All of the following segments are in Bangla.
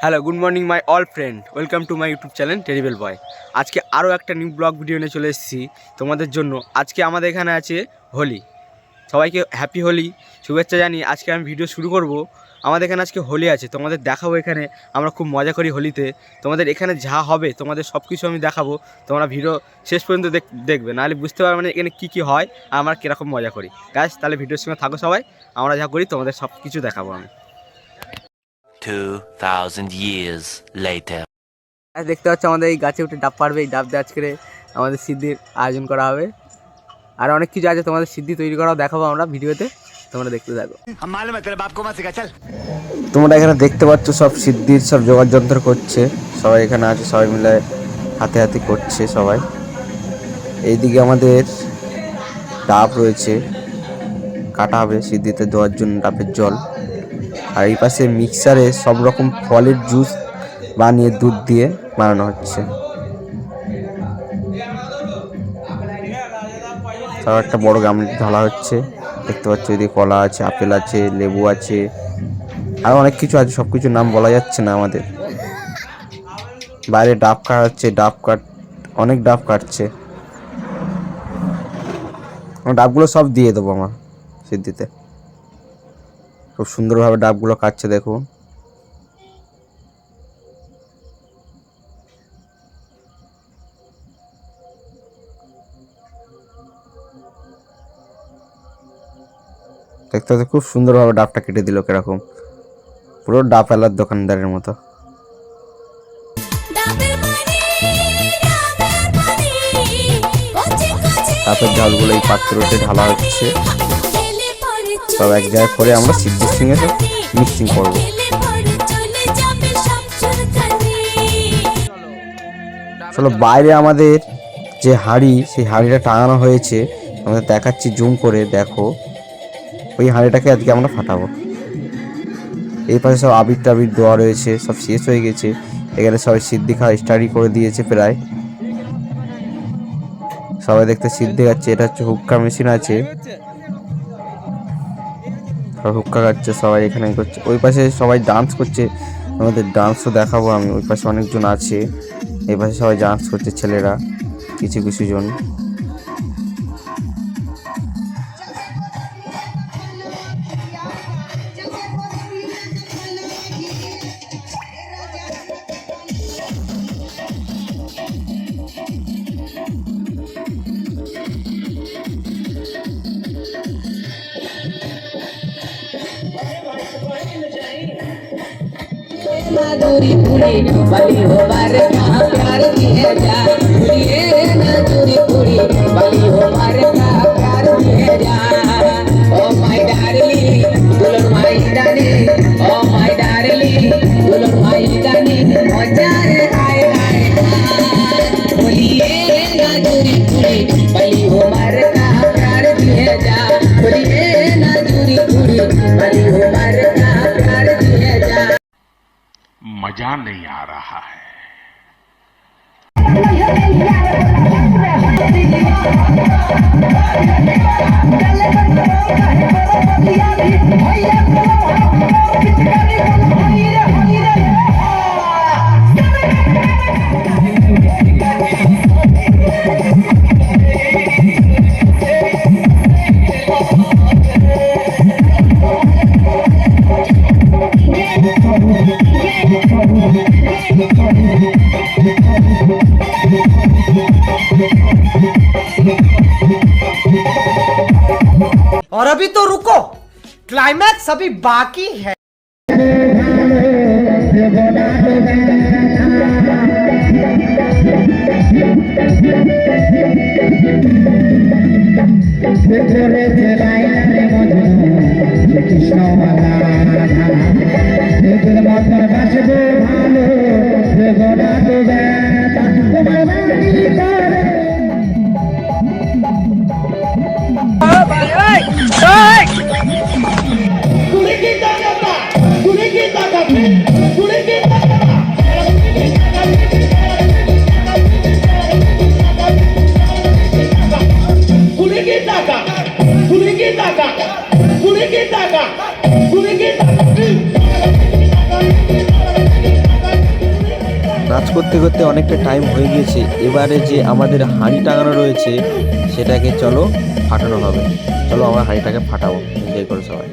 Hello, good morning my all friend. Welcome to my YouTube channel terrible boy. আজকে আরও একটা নিউ ব্লগ ভিডিও নিয়ে চলে এসেছি তোমাদের জন্য। আজকে আমাদের এখানে আছে হোলি। সবাইকে হ্যাপি হোলি, শুভেচ্ছা জানি আজকে আমি ভিডিও শুরু করব। আমাদের এখানে আজকে হোলি আছে, তোমাদের দেখাবো এখানে। আমরা খুব মজা করি হোলিতে। তোমাদের এখানে যা হবে, তোমাদের সব কিছু আমি দেখাবো। তোমরা ভিডিও শেষ পর্যন্ত দেখ- দেখবে। নাহলে বুঝতে পারবে না এখানে কী কী হয়, আর আমরা কীরকম মজা করি। গাছ তাহলে ভিডিওর সঙ্গে থাকো সবাই। আমরা যা করি, তোমাদের সব কিছু দেখাবো আমি। 2000 years later. আর দেখতে পাচ্ছ আমাদের এই গাছে উঠে ডাব পারবে এই ডাব দিয়ে আজকে আমাদের সিদ্ধির আয়োজন করা হবে। আর অনেক কিছু আছে তোমাদের সিদ্ধি তৈরি করাও দেখাবো আমরা ভিডিওতে তোমরা দেখতে থাকো। তোমরা এখানে দেখতে পাচ্ছ সব সিদ্ধির সব যোগাযোগ যন্ত্র করছে। সবাই এখানে আছে সবাই মিলে হাতে হাতে করছে সবাই। এইদিকে আমাদের ডাব রয়েছে কাটা হবে সিদ্ধিতে দেওয়ার জন্য ডাবের জল। আর এই পাশে মিক্সারে সব রকম ফলের জুস বানিয়ে দুধ দিয়ে বানানো হচ্ছে। তাও একটা বড় গামলি ঢালা হচ্ছে। দেখতে পাচ্ছ এদিকে কলা আছে, আপেল আছে, লেবু আছে আরও অনেক কিছু আছে সব কিছুর নাম বলা যাচ্ছে না আমাদের। বাইরে ডাব কাটছে ডাব কাট, অনেক ডাব কাটছে। ডাবগুলো সব দিয়ে দেবো আমার সিদ্ধিতে। খুব সুন্দরভাবে ডাবগুলো কাটছে দেখো। দেখতে পাচ্ছ খুব সুন্দরভাবে ডাবটা কেটে দিল কীরকম। পুরো ডাব ফেলার দোকানদারের মতো। তারপর জলগুলো এই পাত্রতে ঢালা হচ্ছে। সব এক জায়গায় করে আমরা সিদ্ধির সঙ্গে সব মিক্সিং করব। চলে বাইরে আমাদের যে হাঁড়ি, সেই হাঁড়িটা টাঙানো হয়েছে। আমাদের দেখাচ্ছি জুম করে, দেখো। ওই হাঁড়িটাকে আজকে আমরা ফাটাবো। এই পাশে সব আবির টাবির দেওয়া রয়েছে, সব শেষ হয়ে গেছে। এখানে সবাই সিদ্ধি খাওয়া স্টাডি করে দিয়েছে প্রায়। সবাই দেখতে সিদ্ধি খাচ্ছে, এটা হচ্ছে হুক্কা মেশিন আছে। সব হুক্কা খাচ্ছে, সবাই এখানে করছে। ওই পাশে সবাই ডান্স করছে। আমাদের ডান্সও দেখাবো আমি, ওই পাশে অনেকজন আছে। এই পাশে সবাই ডান্স করছে ছেলেরা, কিছু কিছু জন। मधुरी पूरी बड़ी हो बारे कहाँ प्यार की है जा। Gian Yara. क्लाइमैक्स अभी बाकी है কৃষ্ণ মতন বাসবে ভালো তোমার নাচ করতে করতে অনেকটা টাইম হয়ে গিয়েছে। এবারে যে আমাদের হাঁড়ি টাঙানো রয়েছে সেটাকে চলো ফাটানো হবে। চলো আমরা হাঁড়িটাকে ফাটাবো। এনজয় করো সবাই।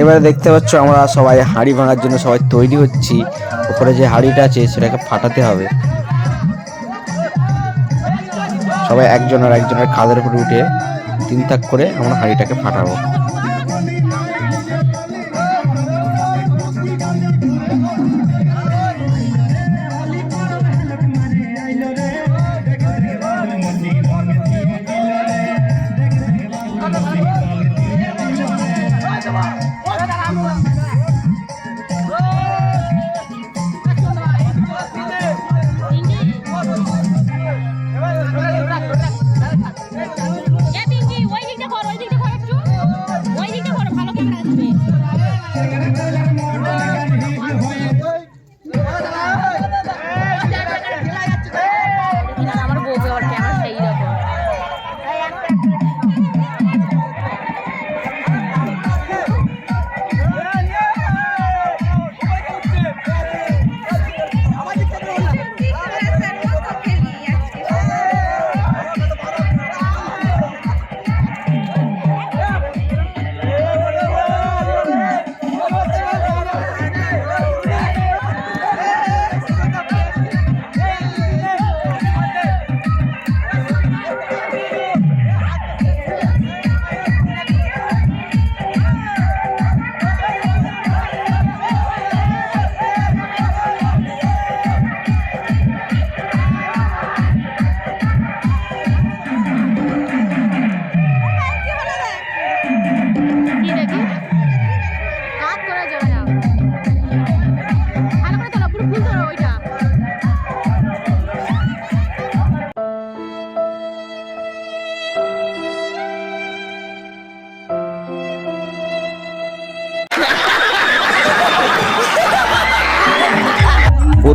এবারে দেখতে পাচ্ছ আমরা সবাই হাঁড়ি ভাঙার জন্য সবাই তৈরি হচ্ছি। ওপরে যে হাঁড়িটা আছে সেটাকে ফাটাতে হবে। সবাই একজনের একজনের কাঁধের উপরে উঠে তিন থাক করে আমরা হাঁড়িটাকে ফাটাবো।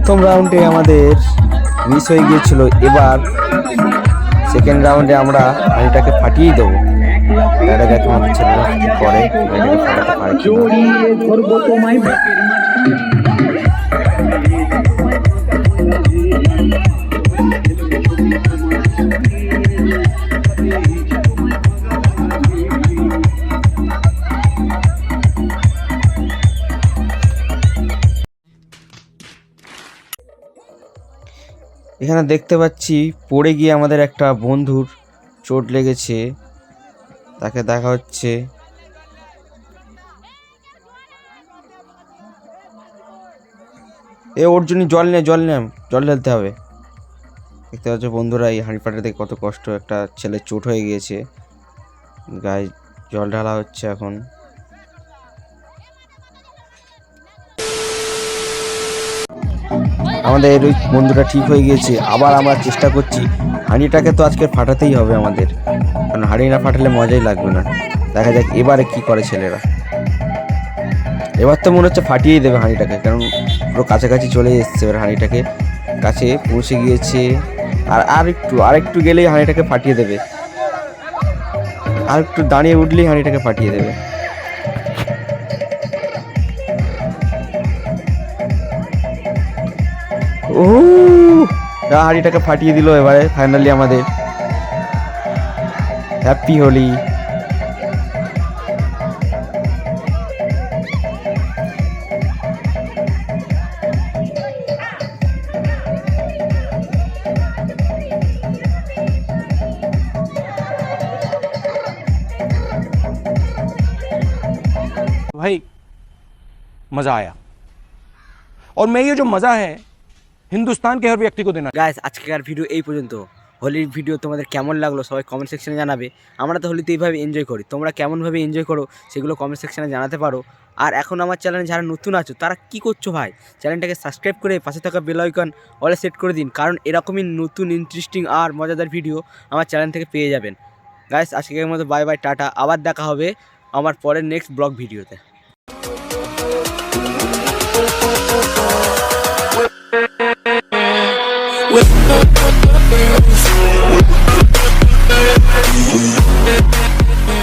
প্রথম রাউন্ডে আমাদের মিস হয়ে গিয়েছিল। এবার সেকেন্ড রাউন্ডে আমরা হাঁড়িটাকে ফাটিয়ে দেবো। দেখা যাক আমাদের ছেলেরা করে ফাটাতে পারে এখানে দেখতে পাচ্ছি, পড়ে গিয়ে আমাদের একটা বন্ধুর চোট লেগেছে। তাকে দেখা হচ্ছে। এ, ওর জন্য জল নে জল নে, জল ঢালতে হবে। দেখতে পাচ্ছ বন্ধুরা, এই হাঁড়ি দেখে কত কষ্ট, একটা ছেলের চোট হয়ে গিয়েছে। গায়ে জল ঢালা হচ্ছে এখন। আমাদের ওই বন্ধুটা ঠিক হয়ে গিয়েছে, আবার আমরা চেষ্টা করছি। হাঁড়িটাকে তো আজকে ফাটাতেই হবে আমাদের, কারণ হাঁড়ি না ফাটালে মজাই লাগবে না। দেখা যাক এবারে কি করে ছেলেরা। এবার তো মনে হচ্ছে ফাটিয়েই দেবে হাঁড়িটাকে, কারণ পুরো কাছাকাছি চলে এসছে এবার হাঁড়িটাকে। কাছে পৌঁছে গিয়েছে, আর আর একটু আর একটু গেলেই হাঁড়িটাকে ফাটিয়ে দেবে। আর একটু দাঁড়িয়ে উঠলেই হাঁড়িটাকে ফাটিয়ে দেবে। ও হাঁড়িটাকে ফাটিয়ে দিল এবারে ফাইনালি আমাদের হ্যাপি হোলি भाई मज़ा आया और मैं ये जो मज़ा है हिंदुस्तान के हर व्यक्ति को देना গাইস আজকের ভিডিও এই পর্যন্ত হোলির ভিডিও তোমাদের কেমন লাগলো সবাই কমেন্ট সেকশনে জানাবে আমরা তো হোলিতে এইভাবে এনজয় করি তোমরা কেমনভাবে এনজয় করো সেগুলো কমেন্ট সেকশনে জানাতে পারো আর এখন আমার চ্যানেলে যারা নতুন আছো তারা কি করছো ভাই চ্যানেলটাকে সাবস্ক্রাইব করে পাশে থাকা বেল আইকন অলে সেট করে দিন কারণ এরকমই নতুন ইন্টারেস্টিং আর মজাদার ভিডিও আমার চ্যানেল থেকে পেয়ে যাবেন গাইস আজকের মতো বাই বাই টাটা আবার দেখা হবে আমার পরের নেক্সট ব্লগ ভিডিওতে We'll.